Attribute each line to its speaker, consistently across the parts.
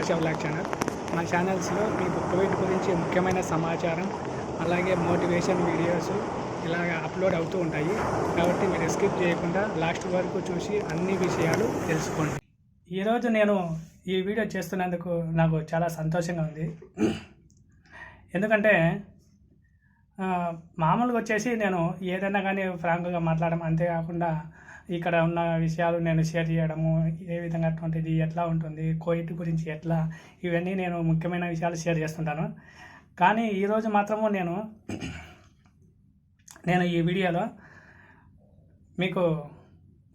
Speaker 1: ASHA blog channel మా ఛానల్స్లో మీకు కోవిడ్ గురించి ముఖ్యమైన సమాచారం అలాగే మోటివేషన్ వీడియోస్ ఇలాగ అప్లోడ్ అవుతూ ఉంటాయి. కాబట్టి మీరు స్కిప్ చేయకుండా లాస్ట్ వరకు చూసి అన్ని విషయాలు తెలుసుకోండి. ఈరోజు నేను ఈ వీడియో చేస్తున్నందుకు నాకు చాలా సంతోషంగా ఉంది. ఎందుకంటే మామూలుగా వచ్చేసి నేను ఏదైనా కానీ ఫ్రాంక్గా మాట్లాడడం అంతేకాకుండా ఇక్కడ ఉన్న విషయాలు నేను షేర్ చేయడము ఏ విధంగా అటువంటిది ఎట్లా ఉంటుంది కోయిట్ గురించి ఎట్లా ఇవన్నీ నేను ముఖ్యమైన విషయాలు షేర్ చేస్తుంటాను. కానీ ఈరోజు మాత్రము నేను నేను ఈ వీడియోలో మీకు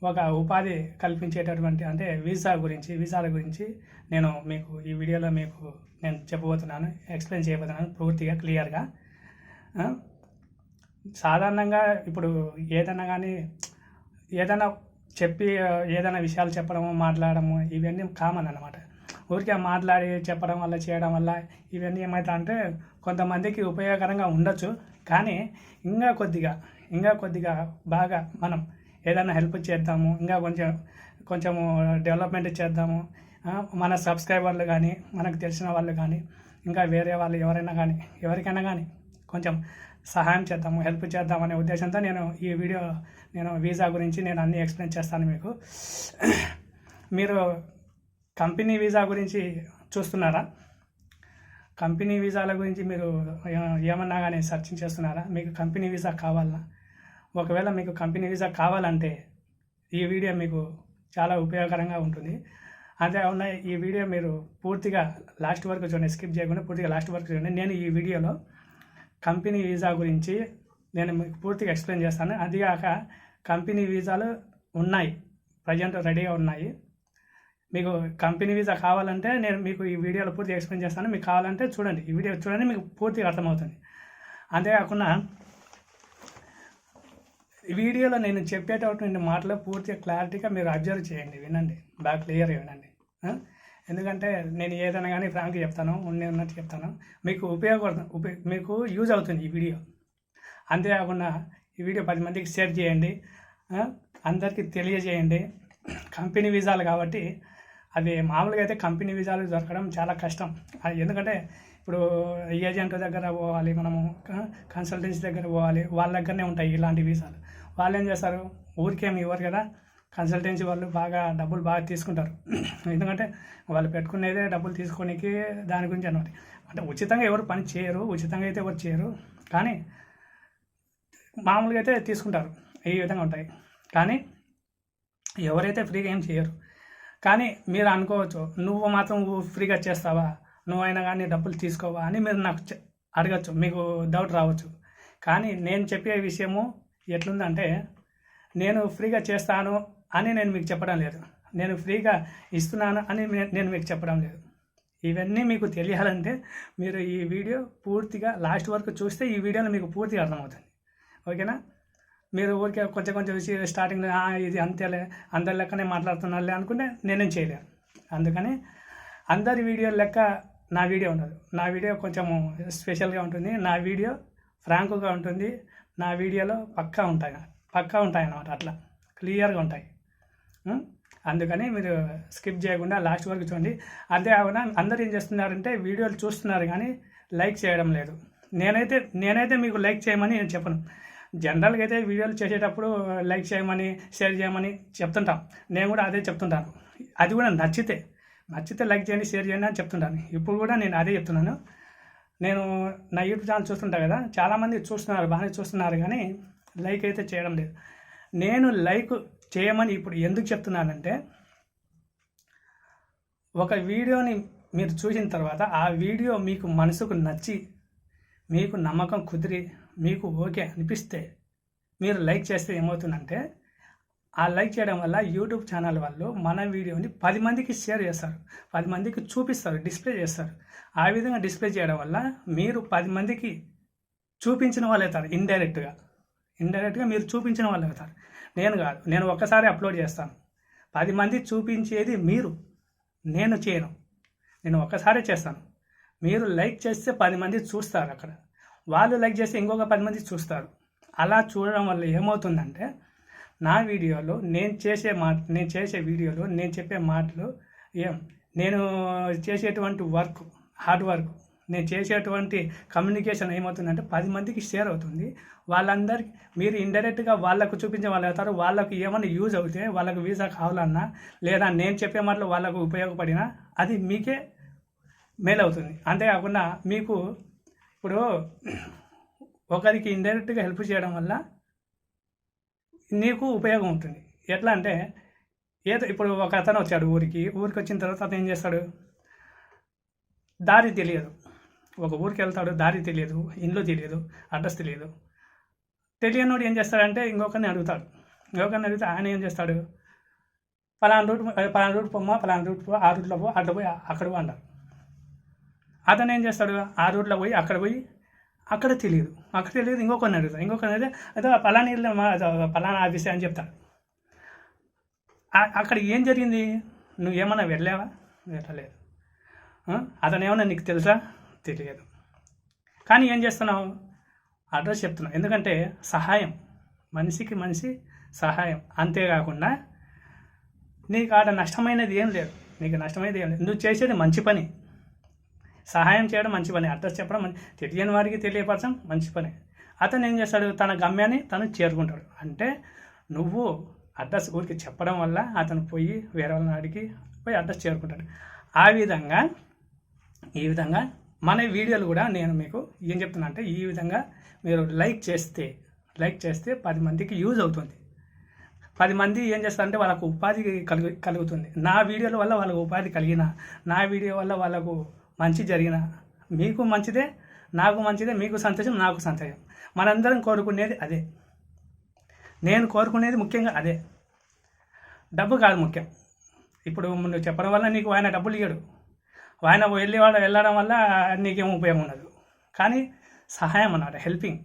Speaker 1: ఒక ఉపాధి కల్పించేటటువంటి అంటే వీసా గురించి వీసాల గురించి నేను మీకు ఈ వీడియోలో మీకు నేను చెప్పబోతున్నాను ఎక్స్ప్లెయిన్ చేయబోతున్నాను పూర్తిగా క్లియర్గా. సాధారణంగా ఇప్పుడు ఏదైనా కానీ ఏదైనా చెప్పి ఏదైనా విషయాలు చెప్పడము మాట్లాడము ఇవన్నీ కామన్ అన్నమాట. ఊరికే మాట్లాడి చెప్పడం వల్ల చేయడం వల్ల ఇవన్నీ ఏమవుతా అంటే కొంతమందికి ఉపయోగకరంగా ఉండొచ్చు కానీ ఇంకా కొద్దిగా ఇంకా కొద్దిగా బాగా మనం ఏదైనా హెల్ప్ చేద్దాము ఇంకా కొంచెం కొంచెము డెవలప్మెంట్ చేద్దాము మన సబ్స్క్రైబర్లు కానీ మనకు తెలిసిన వాళ్ళు కానీ ఇంకా వేరే వాళ్ళు ఎవరైనా కానీ ఎవరికైనా కానీ కొంచెం సహాయం చేద్దాము హెల్ప్ చేద్దామనే ఉద్దేశంతో నేను ఈ వీడియో నేను వీసా గురించి నేను అన్నీ ఎక్స్ప్లెయిన్ చేస్తాను మీకు. మీరు కంపెనీ వీసా గురించి చూస్తున్నారా? కంపెనీ వీసాల గురించి మీరు ఏమన్నా కానీ సెర్చ్ చేస్తున్నారా? మీకు కంపెనీ వీసా కావాలా ఒకవేళ మీకు కంపెనీ వీసా కావాలంటే ఈ వీడియో మీకు చాలా ఉపయోగకరంగా ఉంటుంది. అంతేకాకుండా ఈ వీడియో మీరు పూర్తిగా లాస్ట్ వరకు చూడండి స్కిప్ చేయకుండా పూర్తిగా లాస్ట్ వరకు చూడండి. నేను ఈ వీడియోలో కంపెనీ వీసా గురించి నేను మీకు పూర్తిగా ఎక్స్ప్లెయిన్ చేస్తాను. అదిగాక కంపెనీ వీసాలు ఉన్నాయి. ప్రజెంట్ రెడీగా ఉన్నాయి. మీకు కంపెనీ వీసా కావాలంటే నేను మీకు ఈ వీడియోలో పూర్తిగా ఎక్స్ప్లెయిన్ చేస్తాను. మీకు కావాలంటే చూడండి. ఈ వీడియో చూడండి మీకు పూర్తిగా అర్థమవుతుంది. అంతేకాకుండా ఈ వీడియోలో నేను చెప్పేటటువంటి మాటలు పూర్తిగా క్లారిటీగా మీరు అబ్జర్వ్ చేయండి. వినండి. బాగా క్లియర్గా వినండి. ఎందుకంటే నేను ఏదైనా కానీ ఫ్రాంక్గా చెప్తాను ఉండే ఉన్నట్టు చెప్తాను. మీకు ఉపయోగపడుతుంది ఉపయోగ మీకు యూజ్ అవుతుంది ఈ వీడియో అంతేకాకుండా ఈ వీడియో పది మందికి షేర్ చేయండి అందరికీ తెలియజేయండి. కంపెనీ వీసాలు కాబట్టి అవి మామూలుగా అయితే కంపెనీ వీసాలు దొరకడం చాలా కష్టం. ఎందుకంటే ఇప్పుడు ఏజెంట్ దగ్గర పోవాలి మనము కన్సల్టెన్సీ దగ్గర పోవాలి వాళ్ళ దగ్గరనే ఉంటాయి ఇలాంటి వీసాలు. వాళ్ళు ఏం చేస్తారు? ఊరికేమి ఇవ్వరు కదా? కన్సల్టెన్సీ వాళ్ళు బాగా డబ్బులు బాగా తీసుకుంటారు. ఎందుకంటే వాళ్ళు పెట్టుకునేదే డబ్బులు తీసుకోనికి దాని గురించి అనమాట అంటే ఉచితంగా ఎవరు పని చేయరు ఉచితంగా అయితే ఎవరు చేయరు. కానీ మామూలుగా అయితే తీసుకుంటారు. ఈ విధంగా ఉంటాయి. కానీ ఎవరైతే ఫ్రీగా ఏం చేయరు. కానీ మీరు అనుకోవచ్చు నువ్వు మాత్రం నువ్వు ఫ్రీగా చేస్తావా? నువ్వైనా కానీ డబ్బులు తీసుకోవా? అని మీరు నాకు అడగచ్చు. మీకు డౌట్ రావచ్చు. కానీ నేను చెప్పే విషయము ఎట్లుందంటే నేను ఫ్రీగా చేస్తాను అని నేను మీకు చెప్పడం లేదు. నేను ఫ్రీగా ఇస్తున్నాను అని నేను మీకు చెప్పడం లేదు. ఇవన్నీ మీకు తెలియాలంటే మీరు ఈ వీడియో పూర్తిగా లాస్ట్ వరకు చూస్తే ఈ వీడియోలో మీకు పూర్తిగా అర్థమవుతుంది. ఓకేనా? మీరు ఊరికే కొంచెం కొంచెం చూసి స్టార్టింగ్లో ఇది అంతేలే అందరి లెక్కనే మాట్లాడుతున్నారులే అనుకుంటే నేనేం చేయలేను. అందుకని అందరి వీడియో లెక్క నా వీడియో ఉండదు. నా వీడియో కొంచెము స్పెషల్గా ఉంటుంది. నా వీడియో ఫ్రాంకుగా ఉంటుంది. నా వీడియోలో పక్కా ఉంటాయి. పక్కా ఉంటాయి అన్నమాట అట్లా. క్లియర్గా ఉంటాయి. అందుకని మీరు స్కిప్ చేయకుండా లాస్ట్ వరకు చూడండి. అంతేకాకుండా అందరూ ఏం చేస్తున్నారంటే వీడియోలు చూస్తున్నారు కానీ లైక్ చేయడం లేదు. నేనైతే నేనైతే మీకు లైక్ చేయమని నేను చెప్పను. జనరల్గా అయితే వీడియోలు చేసేటప్పుడు లైక్ చేయమని షేర్ చేయమని చెప్తుంటాం. నేను కూడా అదే చెప్తుంటాను. అది కూడా నచ్చితే నచ్చితే లైక్ చేయండి షేర్ చేయండి అని చెప్తుంటాను. ఇప్పుడు కూడా నేను అదే చెప్తున్నాను. నేను నా యూట్యూబ్ ఛానల్ చూస్తుంటా కదా చాలామంది చూస్తున్నారు బాగానే చూస్తున్నారు కానీ లైక్ అయితే చేయడం లేదు. నేను లైక్ చేయమని ఇప్పుడు ఎందుకు చెప్తున్నానంటే ఒక వీడియోని మీరు చూసిన తర్వాత ఆ వీడియో మీకు మనసుకు నచ్చి మీకు నమ్మకం కుదిరి మీకు ఓకే అనిపిస్తే మీరు లైక్ చేస్తే ఏమవుతుందంటే ఆ లైక్ చేయడం వల్ల యూట్యూబ్ ఛానల్ వాళ్ళు మన వీడియోని పది మందికి షేర్ చేస్తారు పది మందికి చూపిస్తారు డిస్ప్లే చేస్తారు. ఆ విధంగా డిస్ప్లే చేయడం వల్ల మీరు పది మందికి చూపించిన వాళ్ళు అవుతారు ఇండైరెక్ట్గా. ఇండైరెక్ట్గా మీరు చూపించిన వాళ్ళు అవుతారు. నేను కాదు. నేను ఒక్కసారి అప్లోడ్ చేస్తాను. పది మంది చూపించేది మీరు. నేను చేయను. నేను ఒక్కసారి చేస్తాను. మీరు లైక్ చేస్తే పది మంది చూస్తారు అక్కడ. వాళ్ళు లైక్ చేస్తే ఇంకొక పది మంది చూస్తారు. అలా చూడడం వల్ల ఏమవుతుందంటే నా వీడియోలో నేను చేసే మాట నేను చేసే వీడియోలో నేను చెప్పే మాటలు ఏం నేను చేసేటువంటి వర్క్ హార్డ్ వర్క్ నేను చేసేటువంటి కమ్యూనికేషన్ ఏమవుతుందంటే పది మందికి షేర్ అవుతుంది. వాళ్ళందరికీ మీరు ఇండైరెక్ట్గా వాళ్ళకు చూపించే వాళ్ళు అవుతారు. వాళ్ళకు ఏమైనా యూజ్ అవుతే వాళ్ళకు వీసా కావాలన్నా లేదా నేను చెప్పే మాటలు వాళ్ళకు ఉపయోగపడినా అది మీకే మేలు అవుతుంది అంతేకాకుండా మీకు ఇప్పుడు ఒకరికి ఇండైరెక్ట్గా హెల్ప్ చేయడం వల్ల నీకు ఉపయోగం ఉంటుంది. ఎట్లా అంటే ఏదో ఇప్పుడు ఒక అతను వచ్చాడు ఊరికి. ఊరికి వచ్చిన తర్వాత అతను ఏం చేస్తాడు? దారి తెలియదు. ఒక ఊరికి వెళ్తాడు దారి తెలియదు ఇంట్లో తెలియదు అడ్రస్ తెలియదు తెలియనోడు ఏం చేస్తాడంటే ఇంకొకరిని అడుగుతాడు. ఇంకొకరిని అడిగితే ఆయన ఏం చేస్తాడు? పలానా రూట్ పలానా రూట్ పొమ్మ పలానా రూట్ పో ఆ రూట్లో పో అట్లా పోయి అక్కడ పో అంటారు అతను ఏం చేస్తాడు? ఆ రూట్లో పోయి అక్కడ పోయి అక్కడ తెలియదు అక్కడ తెలియదు ఇంకొకరిని అడుగుతాడు. ఇంకొకరిని అడిగితే అదే పలానా ఇల్లు పలానా ఆఫీసే అని చెప్తాడు. అక్కడ ఏం జరిగింది? నువ్వు ఏమన్నా వెళ్ళావా? వెళ్ళలేదు. అతను ఏమన్నా నీకు తెలుసా? తెలియదు. కానీ ఏం చేస్తున్నావు? అడ్రస్ చెప్తున్నావు. ఎందుకంటే సహాయం. మనిషికి మనిషి సహాయం. అంతేకాకుండా నీకు ఆడ నష్టమైనది ఏం లేదు. నీకు నష్టమైనది ఏం లేదు. నువ్వు చేసేది మంచి పని. సహాయం చేయడం మంచి పని. అడ్రస్ చెప్పడం మంచి తెలియని వారికి తెలియపరచడం మంచి పని. అతను ఏం చేస్తాడు? తన గమ్యాన్ని తను చేరుకుంటాడు. అంటే నువ్వు అడ్రస్ ఊరికి చెప్పడం వల్ల అతను పోయి వేరే వాళ్ళని అడిగి పోయి అడ్రస్ చేరుకుంటాడు. ఆ విధంగా ఈ విధంగా మన వీడియోలు కూడా నేను మీకు ఏం చెప్తున్నా అంటే ఈ విధంగా మీరు లైక్ చేస్తే లైక్ చేస్తే పది మందికి యూజ్ అవుతుంది. పది మంది ఏం చేస్తారంటే వాళ్ళకు ఉపాధి కలుగు కలుగుతుంది. నా వీడియోల వల్ల వాళ్ళకు ఉపాధి కలిగిన నా వీడియో వల్ల వాళ్ళకు మంచి జరిగిన మీకు మంచిదే నాకు మంచిదే మీకు సంతోషం నాకు సంతోషం. మనందరం కోరుకునేది అదే. నేను కోరుకునేది ముఖ్యంగా అదే. డబ్బు కాదు ముఖ్యం. ఇప్పుడు నువ్వు చెప్పడం వల్ల నీకు ఆయన డబ్బులు ఇవ్వడు ఆయన వెళ్ళి వాడు వెళ్ళడం వల్ల నీకేం ఉపయోగం ఉండదు. కానీ సహాయం అన్నమాట హెల్పింగ్.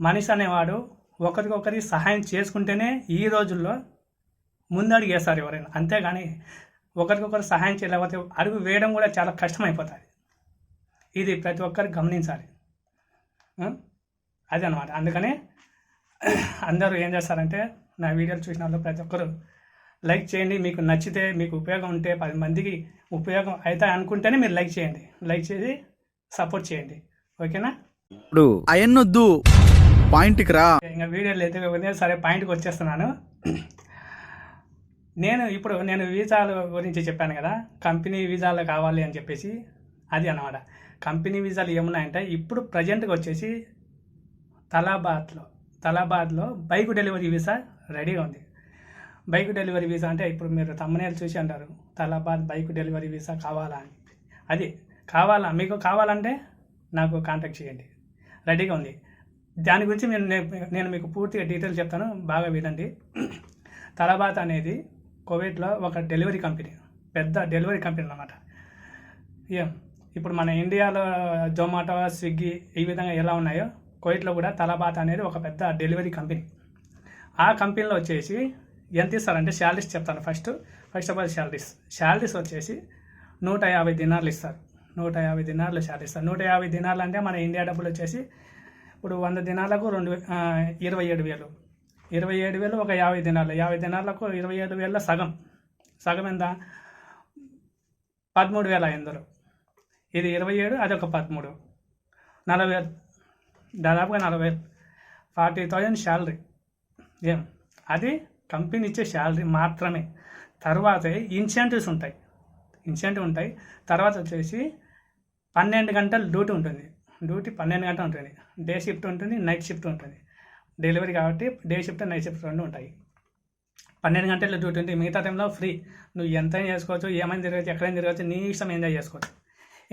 Speaker 1: మనిషి అనేవాడు ఒకరికొకరి సహాయం చేసుకుంటేనే ఈ రోజుల్లో ముందడుగు వేస్తారు ఎవరైనా. అంతేగాని ఒకరికొకరు సహాయం చేయలేకపోతే అడుగు వేయడం కూడా చాలా కష్టమైపోతుంది. ఇది ప్రతి ఒక్కరు గమనించాలి. అదే అనమాట అందుకనే అందరూ ఏం చేస్తారంటే నా వీడియోలు చూసిన వాళ్ళు ప్రతి ఒక్కరు లైక్ చేయండి. మీకు నచ్చితే మీకు ఉపయోగం ఉంటే పది మందికి ఉపయోగం అవుతాయి అనుకుంటేనే మీరు లైక్ చేయండి. లైక్ చేసి సపోర్ట్ చేయండి. ఓకేనా?
Speaker 2: ఇప్పుడు అయన్నొద్దు పాయింట్కి రా.
Speaker 1: ఇంకా వీడియోలు ఎదుగుతుంది సరే పాయింట్కి వచ్చేస్తున్నాను. నేను ఇప్పుడు నేను వీసాల గురించి చెప్పాను కదా. కంపెనీ వీసాలు కావాలి అని చెప్పేసి అది అన్నమాట. కంపెనీ వీసాలు ఏమున్నాయంటే ఇప్పుడు ప్రజెంట్గా వచ్చేసి తలాబాద్లో తలాబాద్లో బైక్ డెలివరీ వీసా రెడీగా ఉంది. బైక్ డెలివరీ వీసా అంటే ఇప్పుడు మీరు తమ్మనేలు చూసి అంటారు తలాబాద్ బైక్ డెలివరీ వీసా కావాలా అని. అది కావాలా మీకు కావాలంటే నాకు కాంటాక్ట్ చేయండి. రెడీగా ఉంది. దాని గురించి నేను నేను మీకు పూర్తిగా డీటెయిల్స్ చెప్తాను బాగా వినండి. తలబాత్ అనేది కోవిడ్లో ఒక డెలివరీ కంపెనీ పెద్ద డెలివరీ కంపెనీ అన్నమాట. ఏం? ఇప్పుడు మన ఇండియాలో జొమాటో స్విగ్గీ ఈ విధంగా ఎలా ఉన్నాయో కోవిట్లో కూడా తలబాత్ అనేది ఒక పెద్ద డెలివరీ కంపెనీ. ఆ కంపెనీలో వచ్చేసి ఎంత ఇస్తారంటే శాలరీస్ చెప్తాను first. First of all salaries. Salaries వచ్చేసి నూట యాభై దినార్లు ఇస్తారు. నూట యాభై దినార్లు శాలరీ ఇస్తారు. నూట యాభై దినార్లు అంటే మన ఇండియా డబ్బులు వచ్చేసి ఇప్పుడు వంద దినాలకు రెండు ఇరవై ఏడు వేలు. ఇరవై ఏడు వేలు ఒక యాభై దినాలు యాభై దినాలకు ఇరవై ఏడు వేల సగం. సగం ఎంత? పదమూడు వేల ఐదు ఇది ఇరవై ఏడు అది ఒక పదమూడు. నలభై వేలు. దాదాపుగా నలభై వేలు. Forty thousand salary. ఏం? అది కంపెనీ ఇచ్చే శాలరీ మాత్రమే. తర్వాత ఇన్సెంటివ్స్ ఉంటాయి. ఇన్సెంటివ్ ఉంటాయి. తర్వాత వచ్చేసి పన్నెండు గంటలు డ్యూటీ ఉంటుంది. డ్యూటీ పన్నెండు గంటలు ఉంటుంది. డే షిఫ్ట్ ఉంటుంది నైట్ షిఫ్ట్ ఉంటుంది. డెలివరీ కాబట్టి డే షిఫ్ట్ నైట్ షిఫ్ట్ రెండు ఉంటాయి. పన్నెండు గంటల డ్యూటీ ఉంటుంది. మిగతా టైంలో ఫ్రీ. నువ్వు ఎంత చేసుకోవచ్చు ఏమైనా తిరగచ్చు ఎక్కడైనా తిరగచ్చు నీ ఇష్టం ఎంజాయ్ చేసుకోవచ్చు.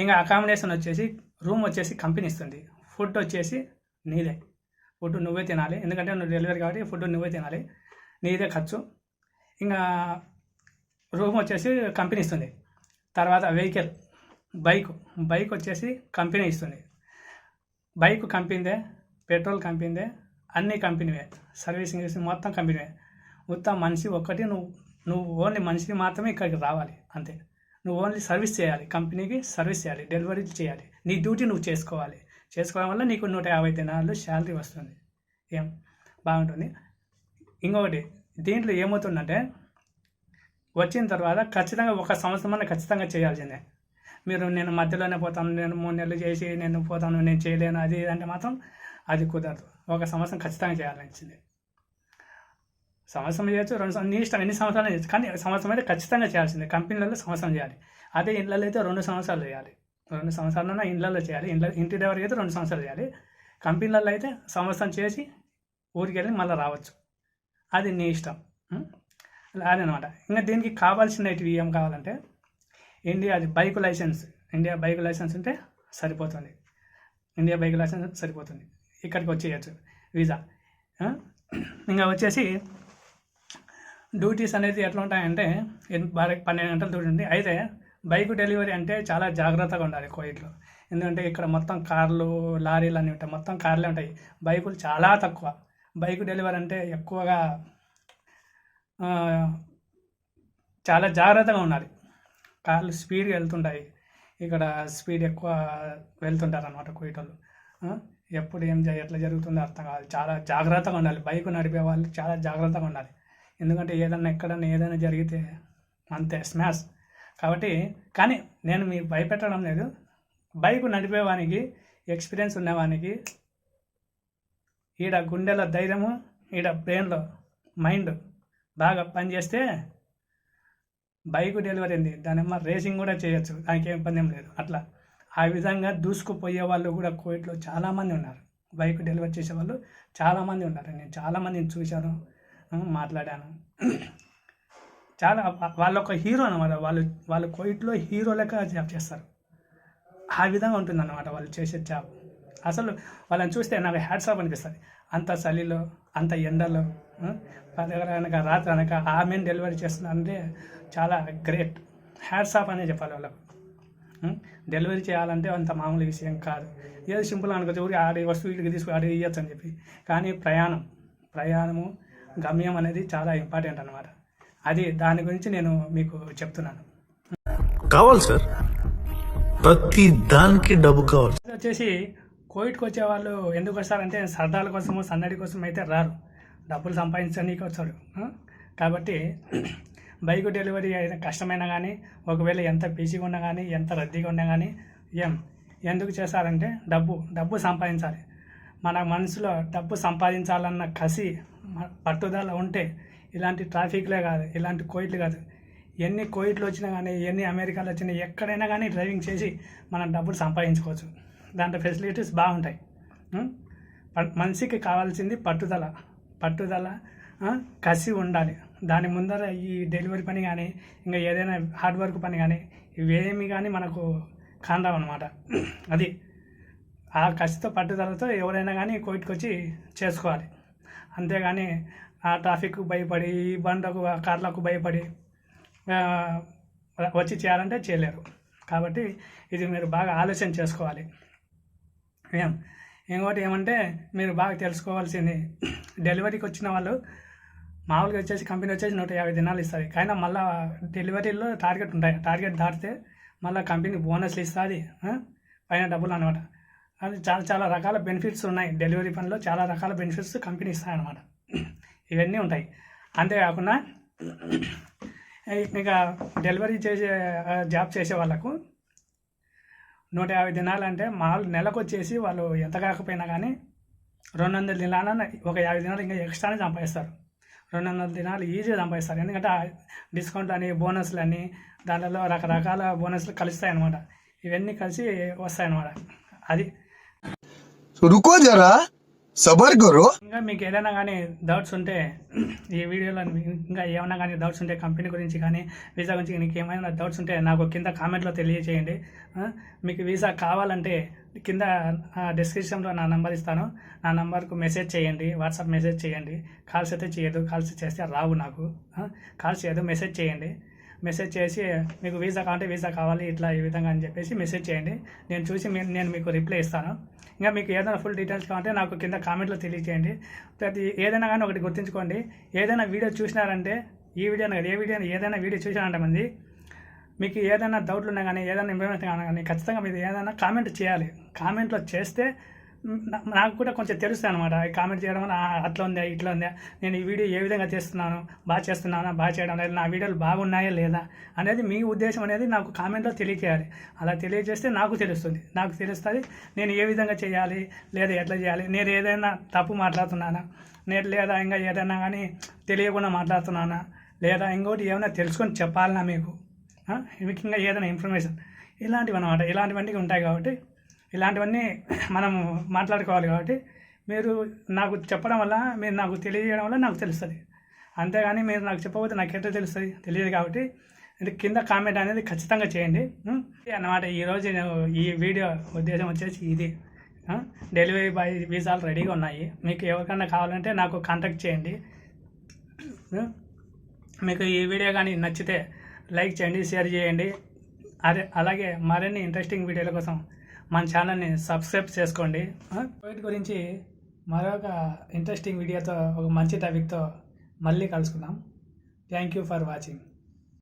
Speaker 1: ఇంకా అకామిడేషన్ వచ్చేసి రూమ్ వచ్చేసి కంపెనీ ఇస్తుంది. ఫుడ్ వచ్చేసి నీదే. ఫుడ్ నువ్వే తినాలి. ఎందుకంటే నువ్వు డెలివరీ కాబట్టి ఫుడ్ నువ్వే తినాలి. నీదే ఖర్చు. ఇంకా రూమ్ వచ్చేసి కంపెనీ ఇస్తుంది. తర్వాత వెహికల్ బైక్ బైక్ వచ్చేసి కంపెనీ ఇస్తుంది. బైక్ కంపెనీదే పెట్రోల్ కంపెనీదే అన్ని కంపెనీవే. సర్వీసింగ్ చేసి మొత్తం కంపెనీవే. మొత్తం మనిషి ఒక్కటి నువ్వు నువ్వు ఓన్లీ మనిషిని మాత్రమే ఇక్కడికి రావాలి అంతే. నువ్వు ఓన్లీ సర్వీస్ చేయాలి కంపెనీకి సర్వీస్ చేయాలి డెలివరీ చేయాలి. నీ డ్యూటీ నువ్వు చేసుకోవాలి. చేసుకోవడం వల్ల నీకు నూట యాభై దినాలు శాలరీ వస్తుంది. ఏం? బాగుంటుంది. ఇంకొకటి దీంట్లో ఏమవుతుందంటే వచ్చిన తర్వాత ఖచ్చితంగా ఒక సంవత్సరం అన్న ఖచ్చితంగా చేయాల్సిందే. మీరు నేను మధ్యలోనే పోతాను నేను మూడు నెలలు చేసి నేను పోతాను నేను చేయలేను అది అంటే మాత్రం అది కుదరదు. ఒక సంవత్సరం ఖచ్చితంగా చేయాల్సిందే. సంవత్సరం చేయొచ్చు రెండు సంవత్సరం నీ ఇష్టం ఎన్ని సంవత్సరాలు చేయొచ్చు కానీ సంవత్సరం అయితే ఖచ్చితంగా చేయాల్సిందే. కంపెనీలలో సంవత్సరం చేయాలి. అదే ఇళ్ళలో అయితే రెండు సంవత్సరాలు చేయాలి. రెండు సంవత్సరాలన్నా ఇళ్ళల్లో చేయాలి. ఇంట్లో ఇంటి డ్రైవర్కి అయితే రెండు సంవత్సరాలు చేయాలి. కంపెనీలలో అయితే సంవత్సరం చేసి ఊరికి వెళ్ళి మళ్ళీ రావచ్చు. అది నీ ఇష్టం. అదనమాట. ఇంకా దీనికి కావాల్సినవి ఏం కావాలంటే ఇండియా అది bike licence. India bike licence ఉంటే సరిపోతుంది. ఇండియా బైక్ లైసెన్స్ సరిపోతుంది. ఇక్కడికి వచ్చేయచ్చు. వీసా. ఇంకా వచ్చేసి డ్యూటీస్ అనేది ఎట్లా ఉంటాయంటే పన్నెండు గంటలు డ్యూటీ ఉంది అయితే బైక్ డెలివరీ అంటే చాలా జాగ్రత్తగా ఉండాలి కోయిట్లో. ఎందుకంటే ఇక్కడ మొత్తం కార్లు లారీలు అన్నీ ఉంటాయి. మొత్తం కార్లే ఉంటాయి. బైకులు చాలా తక్కువ. బైక్ డెలివరీ అంటే ఎక్కువగా చాలా జాగ్రత్తగా ఉండాలి. కార్లు స్పీడ్గా వెళ్తుంటాయి. ఇక్కడ స్పీడ్ ఎక్కువ వెళ్తుంటారు అనమాట కోయిటోళ్ళు ఎప్పుడు ఏం ఎట్లా జరుగుతుందో అర్థం కాదు. చాలా జాగ్రత్తగా ఉండాలి. బైక్ నడిపే వాళ్ళు చాలా జాగ్రత్తగా ఉండాలి. ఎందుకంటే ఏదన్నా ఎక్కడన్నా ఏదైనా జరిగితే అంతే స్మాష్. కాబట్టి కానీ నేను మీ భయపెట్టడం లేదు. బైక్ నడిపేవానికి ఎక్స్పీరియన్స్ ఉన్నవానికి ఈడ గుండెలో ధైర్యము ఈడ బ్రెయిన్లో మైండ్ బాగా పనిచేస్తే బైక్ డెలివరీ అయింది దానిమ్మ రేసింగ్ కూడా చేయొచ్చు. దానికి ఏం ఇబ్బంది ఏం లేదు. అట్లా ఆ విధంగా దూసుకుపోయే వాళ్ళు కూడా కోవిడ్లో చాలామంది ఉన్నారు. బైక్ డెలివరీ చేసే వాళ్ళు చాలామంది ఉన్నారు. నేను చాలామందిని చూశాను మాట్లాడాను. చాలా వా- వాళ్ళ ఒక హీరో అనమాట వాళ్ళు వాళ్ళు కోవిడ్లో హీరో లెక్క జాబ్ చేస్తారు. ఆ విధంగా ఉంటుంది అన్నమాట వాళ్ళు చేసే జాబ్ అసలు వాళ్ళని చూస్తే నాకు హ్యాట్స్ ఆఫ్ అనిపిస్తుంది. అంత చలిలో అంత ఎండలో అనక రాత్రి అనక ఆమెను డెలివరీ చేస్తున్నారంటే చాలా గ్రేట్. హ్యాట్స్ ఆఫ్ అనే చెప్పాలి వాళ్ళకు? డెలివరీ చేయాలంటే అంత మామూలు విషయం కాదు. ఏదో సింపుల్ అనుకోవచ్చు ఊరి ఆడి వస్తువు వీటికి తీసుకు ఆడి ఇవ్వచ్చు అని చెప్పి. కానీ ప్రయాణం ప్రయాణము గమ్యం అనేది చాలా ఇంపార్టెంట్ అనమాట అది దాని గురించి నేను మీకు చెప్తున్నాను.
Speaker 3: కావాలి సార్. ప్రతి దానికి డబ్బు కావాలి.
Speaker 1: వచ్చేసి కోవిడ్కి వచ్చే వాళ్ళు ఎందుకు వస్తారంటే సరదాల కోసము సన్నడి కోసం అయితే రారు. డబ్బులు సంపాదించడానికి వచ్చారు. కాబట్టి బైక్ డెలివరీ అయినా కష్టమైనా కానీ ఒకవేళ ఎంత బిజీగా ఉన్నా కానీ ఎంత రద్దీగా ఉన్నా కానీ ఏం ఎందుకు చేస్తారంటే డబ్బు డబ్బు సంపాదించాలి. మన మనసులో డబ్బు సంపాదించాలన్న కసి పట్టుదల ఉంటే ఇలాంటి ట్రాఫిక్లే కాదు ఇలాంటి కోయిట్లు కాదు. ఎన్ని కోయిట్లు వచ్చినా కానీ ఎన్ని అమెరికాలో వచ్చినా ఎక్కడైనా కానీ డ్రైవింగ్ చేసి మనం డబ్బులు సంపాదించుకోవచ్చు. దాంట్లో ఫెసిలిటీస్ బాగుంటాయి. ప- మనిషికి కావాల్సింది పట్టుదల. పట్టుదల కసి ఉండాలి. దాని ముందర ఈ డెలివరీ పని కానీ ఇంకా ఏదైనా హార్డ్ వర్క్ పని కానీ ఇవేమి కానీ మనకు కాందాం అనమాట అది. ఆ కసితో పట్టుదలతో ఎవరైనా కానీ కోవిడ్కి వచ్చి చేసుకోవాలి. అంతేగాని ఆ ట్రాఫిక్ భయపడి ఈ బండ్లకు కార్లకు భయపడి వచ్చి చేయాలంటే చేయలేరు. కాబట్టి ఇది మీరు బాగా ఆలోచన చేసుకోవాలి. ఏం? ఇంకోటి ఏమంటే మీరు బాగా తెలుసుకోవాల్సింది డెలివరీకి వచ్చిన వాళ్ళు మామూలుగా వచ్చేసి కంపెనీ వచ్చేసి నూట యాభై దినాలు ఇస్తుంది. కానీ మళ్ళీ డెలివరీలో టార్గెట్ ఉంటాయి. టార్గెట్ దాటితే మళ్ళీ కంపెనీ బోనస్లు ఇస్తుంది పైన డబ్బులు అనమాట. అది చాలా చాలా రకాల బెనిఫిట్స్ ఉన్నాయి. డెలివరీ పనిలో చాలా రకాల బెనిఫిట్స్ కంపెనీ ఇస్తాయి అనమాట. ఇవన్నీ ఉంటాయి. అంతేకాకుండా ఇక డెలివరీ చేసే జాబ్ చేసే వాళ్ళకు నూట యాభై దినాలు అంటే మామూలు నెలకు వచ్చేసి వాళ్ళు ఎంత కాకపోయినా కానీ రెండు వందల దినాలన్న ఒక యాభై దినాలు ఇంకా ఎక్స్ట్రానే సంపాదిస్తారు. రెండు వందల దినాలు ఈజీగా సంపాదిస్తారు. ఎందుకంటే డిస్కౌంట్లు అని బోనస్లు అని దానిలో రకరకాల బోనస్లు కలుస్తాయి అనమాట ఇవన్నీ కలిసి వస్తాయన్నమాట. అది.
Speaker 4: రుకో జరా. సబర్ గురు.
Speaker 1: ఇంకా మీకు ఏదైనా కానీ డౌట్స్ ఉంటే ఈ వీడియోలో ఇంకా ఏమైనా కానీ డౌట్స్ ఉంటే కంపెనీ గురించి కానీ వీసా గురించి మీకు ఏమైనా డౌట్స్ ఉంటే నాకు కింద కామెంట్లో తెలియజేయండి మీకు వీసా కావాలంటే కింద డిస్క్రిప్షన్లో నా నంబర్ ఇస్తాను. నా నంబర్కు మెసేజ్ చేయండి వాట్సాప్ మెసేజ్ చేయండి. కాల్స్ అయితే చేయదు కాల్స్ చేస్తే రావు నాకు. కాల్స్ చేయదు మెసేజ్ చేయండి. మెసేజ్ చేసి మీకు వీసా కావాలంటే వీసా కావాలి ఇట్లా ఈ విధంగా అని చెప్పేసి మెసేజ్ చేయండి. నేను చూసి నేను మీకు రిప్లై ఇస్తాను. ఇంకా మీకు ఏదైనా ఫుల్ డీటెయిల్స్ కావాలంటే నాకు కింద కామెంట్లో తెలియజేయండి ప్రతి ఏదైనా కానీ ఒకటి గుర్తుంచుకోండి. ఏదైనా వీడియో చూసినారంటే ఈ వీడియో కాదు ఏ వీడియో ఏదైనా వీడియో చూసినారంటే మంది మీకు ఏదైనా డౌట్లు ఉన్నా కానీ ఏదైనా ఇన్ఫర్మేషన్ కానీ ఖచ్చితంగా మీరు ఏదైనా కామెంట్ చేయాలి. కామెంట్లో చేస్తే నాకు కూడా కొంచెం తెలుస్తుంది అనమాట కామెంట్ చేయడం వల్ల అట్లా ఉందా ఇట్లా ఉందా నేను ఈ వీడియో ఏ విధంగా చేస్తున్నాను బాగా చేస్తున్నానా బాగా చేయడం లేదు నా వీడియోలు బాగున్నాయా లేదా అనేది మీ ఉద్దేశం అనేది నాకు కామెంట్లో తెలియచేయాలి. అలా తెలియజేస్తే నాకు తెలుస్తుంది. నాకు తెలుస్తుంది నేను ఏ విధంగా చేయాలి లేదా ఎట్లా చేయాలి నేను ఏదైనా తప్పు మాట్లాడుతున్నానా నేను లేదా ఇంకా ఏదైనా కానీ తెలియకుండా మాట్లాడుతున్నానా లేదా ఇంకోటి ఏమైనా తెలుసుకొని చెప్పాలనా మీకు? మీకు ఇంకా ఏదైనా ఇన్ఫర్మేషన్ ఇలాంటివి అనమాట ఇలాంటివన్నీ ఉంటాయి కాబట్టి ఇలాంటివన్నీ మనం మాట్లాడుకోవాలి కాబట్టి మీరు నాకు చెప్పడం వల్ల మీరు నాకు తెలియజేయడం వల్ల నాకు తెలుస్తుంది. అంతేగాని మీరు నాకు చెప్పకపోతే నాకు ఎట్లా తెలుస్తుంది? తెలియదు కాబట్టి ఇది కింద కామెంట్ అనేది ఖచ్చితంగా చేయండి. అన్నమాట ఈరోజు నేను ఈ వీడియో ఉద్దేశం వచ్చేసి ఇది. డెలివరీ బాయ్ వీసాలు రెడీగా ఉన్నాయి. మీకు ఎవరికన్నా కావాలంటే నాకు కాంటాక్ట్ చేయండి. మీకు ఈ వీడియో కానీ నచ్చితే లైక్ చేయండి షేర్ చేయండి. అదే అలాగే మరిన్ని ఇంట్రెస్టింగ్ వీడియోల కోసం మన ఛానల్ని సబ్స్క్రైబ్ చేసుకోండి. కోవిడ్ గురించి మరొక ఇంట్రెస్టింగ్ వీడియోతో ఒక మంచి టాపిక్తో మళ్ళీ కలుసుకుందాం. Thank you for watching